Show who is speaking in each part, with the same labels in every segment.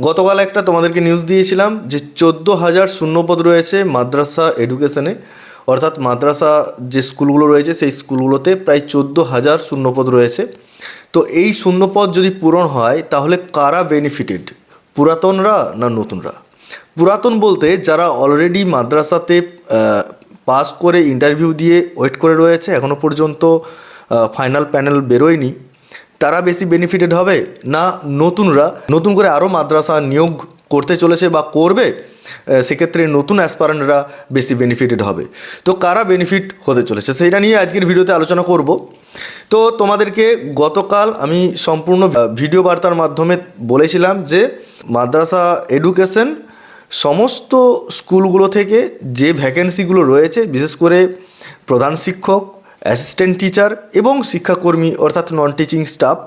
Speaker 1: গতকাল একটা তোমাদেরকে নিউজ দিয়েছিলাম যে চোদ্দ হাজার শূন্যপদ রয়েছে মাদ্রাসা এডুকেশনে অর্থাৎ মাদ্রাসা যে স্কুলগুলো রয়েছে, সেই স্কুলগুলোতে প্রায় চোদ্দ হাজার শূন্যপদ রয়েছে। তো এই শূন্যপদ যদি পূরণ হয়, তাহলে কারা বেনিফিটেড পুরাতনরা না নতুনরা? পুরাতন বলতে যারা অলরেডি মাদ্রাসাতে পাস করে ইন্টারভিউ দিয়ে ওয়েট করে রয়েছে এখনও পর্যন্ত ফাইনাল প্যানেল বেরোয়নি তারা বেশি বেনিফিটেড হবে? না, নতুনরা? নতুন করে আরও মাদ্রাসা নিয়োগ করতে চলেছে বা করবে সেক্ষেত্রে নতুন অ্যাসপারেন্টরা বেশি বেনিফিটেড হবে। তো কারা বেনিফিট হতে চলেছে? সেইটা নিয়ে আজকের ভিডিওতে আলোচনা করব। তো তোমাদেরকে গতকাল আমি সম্পূর্ণ ভিডিও বার্তার মাধ্যমে বলেছিলাম যে মাদ্রাসা এডুকেশন সমস্ত স্কুলগুলো থেকে যে ভ্যাকেন্সিগুলো রয়েছে, বিশেষ করে প্রধান শিক্ষক অ্যাসিস্ট্যান্ট টিচার এবং শিক্ষাকর্মী, অর্থাৎ নন টিচিং স্টাফ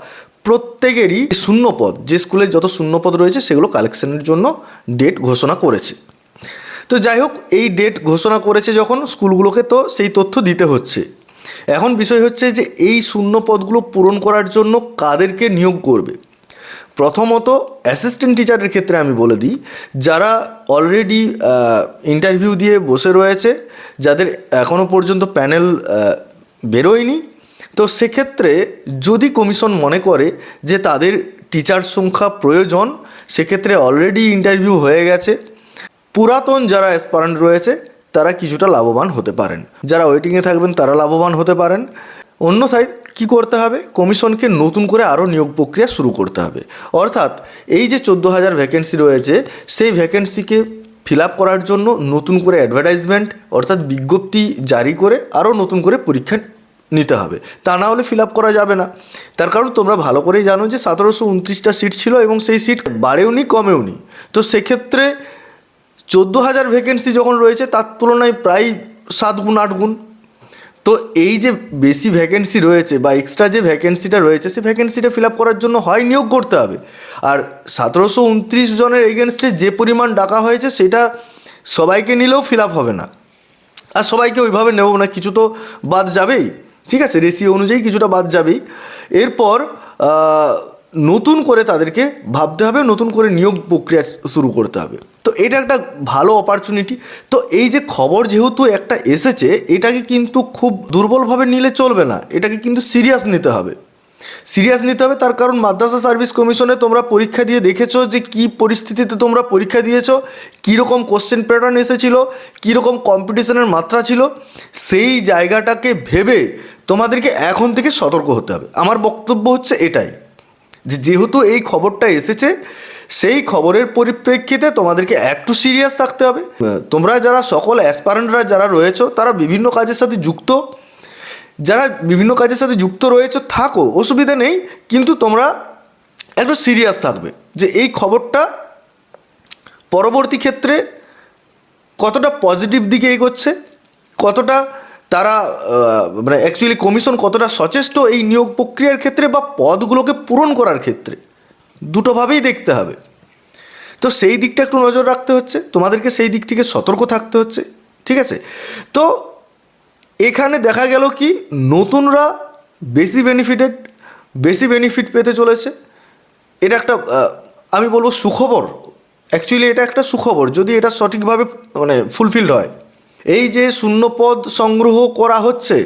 Speaker 1: প্রত্যেকেরই শূন্যপদ যে স্কুলে যত শূন্যপদ রয়েছে, সেগুলো কালেকশনের জন্য ডেট ঘোষণা করেছে। তো যাই হোক, এই ডেট ঘোষণা করেছে যখন স্কুলগুলোকে, তো সেই তথ্য দিতে হচ্ছে। এখন বিষয় হচ্ছে যে, এই শূন্য পদগুলো পূরণ করার জন্য কাদেরকে নিয়োগ করবে? প্রথমত অ্যাসিস্ট্যান্ট টিচারের ক্ষেত্রে আমি বলে দিই, যারা অলরেডি ইন্টারভিউ দিয়ে বসে রয়েছে, যাদের এখনও পর্যন্ত প্যানেল বেরোয়নি। তো সেক্ষেত্রে যদি কমিশন মনে করে যে তাদের টিচার সংখ্যা প্রয়োজন, সেক্ষেত্রে অলরেডি ইন্টারভিউ হয়ে গেছে। পুরাতন যারা অ্যাসপারেন্ট রয়েছে, তারা কিছুটা লাভবান হতে পারেন। যারা ওয়েটিংয়ে থাকবেন, তারা লাভবান হতে পারেন। অন্যথায় কি করতে হবে? কমিশনকে নতুন করে আরও নিয়োগ প্রক্রিয়া শুরু করতে হবে। অর্থাৎ এই যে চোদ্দ হাজার ভ্যাকেন্সি রয়েছে, সেই ভ্যাকেন্সিকে ফিল আপ করার জন্য নতুন করে অ্যাডভার্টাইজমেন্ট অর্থাৎ বিজ্ঞপ্তি জারি করে আরও নতুন করে পরীক্ষা নিতে হবে। তা না হলে ফিল আপ করা যাবে না। তার কারণ তোমরা ভালো করেই জানো যে সতেরোশো উনত্রিশটা সিট ছিল এবং সেই সিট বাড়েও নি, কমেও নি। তো সেক্ষেত্রে চোদ্দ হাজার ভ্যাকেন্সি যখন রয়েছে, তার তুলনায় প্রায় সাত গুণ, আট গুণ তো এই যে বেশি ভ্যাকেন্সি রয়েছে বা এক্সট্রা যে ভ্যাকেন্সিটা রয়েছে সেই ভ্যাকেন্সিটা ফিল আপ করার জন্য হয় নিয়োগ করতে হবে। আর সতেরোশো উনত্রিশ জনের এগেনস্টে যে পরিমাণ ডাকা হয়েছে, সেটা সবাইকে নিলেও ফিল আপ হবে না। আর সবাইকে ওইভাবে নেব না, কিছু তো বাদ যাবেই। ঠিক আছে রেশিও অনুযায়ী কিছুটা বাদ যাবেই। এরপর নতুন করে তাদেরকে ভাবতে হবে, নতুন করে নিয়োগ প্রক্রিয়া শুরু করতে হবে। তো এটা একটা ভালো অপরচুনিটি তো এই যে খবর যেহেতু একটা এসেছে, এটাকে কিন্তু খুব দুর্বলভাবে নিলে চলবে না। এটাকে কিন্তু সিরিয়াস নিতে হবে। সিরিয়াস নিতে হবে তার কারণ মাদ্রাসা সার্ভিস কমিশনে তোমরা পরীক্ষা দিয়ে দেখেছ যে কি পরিস্থিতিতে তোমরা পরীক্ষা দিয়েছ, কীরকম কোশ্চেন প্যাটার্ন এসেছিল, কীরকম কম্পিটিশনের মাত্রা ছিল, সেই জায়গাটাকে ভেবে তোমাদেরকে এখন থেকে সতর্ক হতে হবে। আমার বক্তব্য হচ্ছে এটাই। যেহেতু এই খবরটা এসেছে, সেই খবরের পরিপ্রেক্ষিতে তোমাদেরকে একটু সিরিয়াস থাকতে হবে। তোমরা যারা সকল অ্যাসপারেন্টরা যারা রয়েছো, তারা বিভিন্ন কাজের সাথে যুক্ত। যারা বিভিন্ন কাজের সাথে যুক্ত রয়েছে, থাকো, অসুবিধা নেই, কিন্তু তোমরা একটু সিরিয়াস থাকবে যে এই খবরটা পরবর্তী ক্ষেত্রে কতটা পজিটিভ দিকে এগোচ্ছে, কতটা তারা মানে অ্যাকচুয়ালি কমিশন কতটা সচেষ্ট এই নিয়োগ প্রক্রিয়ার ক্ষেত্রে বা পদগুলোকে পূরণ করার ক্ষেত্রে? দুটোভাবেই দেখতে হবে। তো সেই দিকটা একটু নজর রাখতে হচ্ছে। তোমাদেরকে সেই দিক থেকে সতর্ক থাকতে হচ্ছে। ঠিক আছে? তো এখানে দেখা গেল কি, নতুনরা বেশি বেনিফিটেড বেশি বেনিফিট পেতে চলেছে। এটা একটা আমি বলব সুখবর। অ্যাকচুয়ালি এটা একটা সুখবর। যদি এটা সঠিকভাবে মানে ফুলফিলড হয়। এই যে শূন্যপদ সংগ্রহ করা হচ্ছে,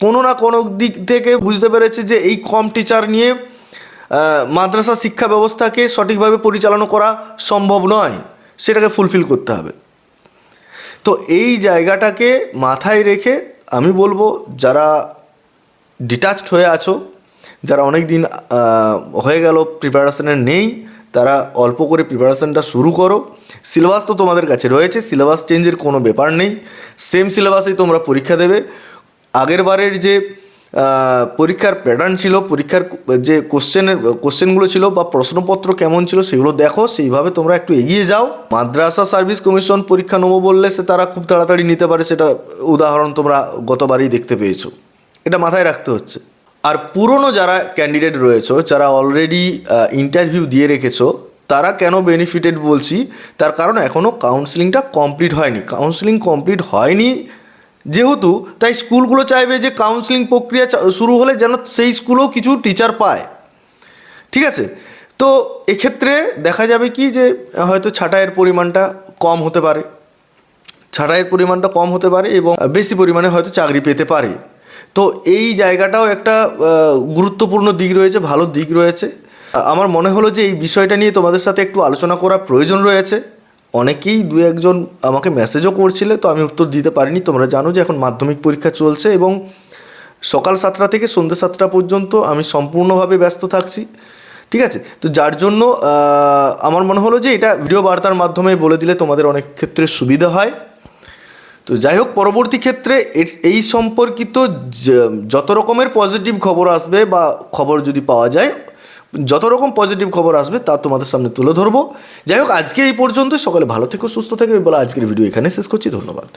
Speaker 1: কোনো না কোনো দিক থেকে বুঝতে পেরেছে যে এই কম টিচার নিয়ে মাদ্রাসা শিক্ষা ব্যবস্থাকে সঠিকভাবে পরিচালনা করা সম্ভব নয়, সেটাকে ফুলফিল করতে হবে। তো এই জায়গাটাকে মাথায় রেখে আমি বলব, যারা ডিটাচড হয়ে আছো, যারা অনেক দিন হয়ে গেল প্রিপারেশনে নেই তারা অল্প করে প্রিপারেশনটা শুরু করো। সিলেবাস তো তোমাদের কাছে রয়েছে, সিলেবাস চেঞ্জের কোনো ব্যাপার নেই। সেম সিলেবাসেই তোমরা পরীক্ষা দেবে। আগের বারের যে পরীক্ষার প্যাটার্ন ছিল, পরীক্ষার যে কোশ্চেনের কোশ্চেনগুলো ছিল বা প্রশ্নপত্র কেমন ছিল সেগুলো দেখো, সেইভাবে তোমরা একটু এগিয়ে যাও। মাদ্রাসা সার্ভিস কমিশন পরীক্ষা নেব বললে সে তারা খুব তাড়াতাড়ি নিতে পারে, সেটা উদাহরণ তোমরা গতবারই দেখতে পেয়েছ। এটা মাথায় রাখতে হচ্ছে। আর পুরনো যারা ক্যান্ডিডেট রয়েছে, যারা অলরেডি ইন্টারভিউ দিয়ে রেখেছো, তারা কেন বেনিফিটেড বলছি, তার কারণ এখনও কাউন্সিলিংটা কমপ্লিট হয়নি। কাউন্সিলিং কমপ্লিট হয়নি যেহেতু, তাই স্কুলগুলো চাইবে যে কাউন্সিলিং প্রক্রিয়া শুরু হলে যেন সেই স্কুলেও কিছু টিচার পায়। ঠিক আছে? তো এক্ষেত্রে দেখা যাবে কি যে, হয়তো ছাঁটাইয়ের পরিমাণটা কম হতে পারে। ছাঁটাইয়ের পরিমাণটা কম হতে পারে এবং বেশি পরিমাণে হয়তো চাকরি পেতে পারে। তো এই জায়গাটাও একটা গুরুত্বপূর্ণ দিক রয়েছে, ভালো দিক রয়েছে। আমার মনে হলো যে এই বিষয়টা নিয়ে তোমাদের সাথে একটু আলোচনা করার প্রয়োজন রয়েছে। অনেকেই দু একজন আমাকে মেসেজও করছিলে, তো আমি উত্তর দিতে পারিনি। তোমরা জানো যে এখন মাধ্যমিক পরীক্ষা চলছে এবং সকাল সাতটা থেকে সন্ধ্যে সাতটা পর্যন্ত আমি সম্পূর্ণভাবে ব্যস্ত থাকছি। ঠিক আছে? তো যার জন্য আমার মনে হলো যে এটা ভিডিও বার্তার মাধ্যমে বলে দিলে তোমাদের অনেক ক্ষেত্রে সুবিধা হয়। তো যাই হোক, পরবর্তী ক্ষেত্রে এই সম্পর্কিত যত রকমের পজিটিভ খবর আসবে বা খবর যদি পাওয়া যায়, যত রকম পজিটিভ খবর আসবে তা তোমাদের সামনে তুলে ধরবো। যাই হোক, আজকে এই পর্যন্ত সকালে ভালো থেকো, সুস্থ থেকে। বলে আজকের ভিডিও এখানে শেষ করছি। ধন্যবাদ।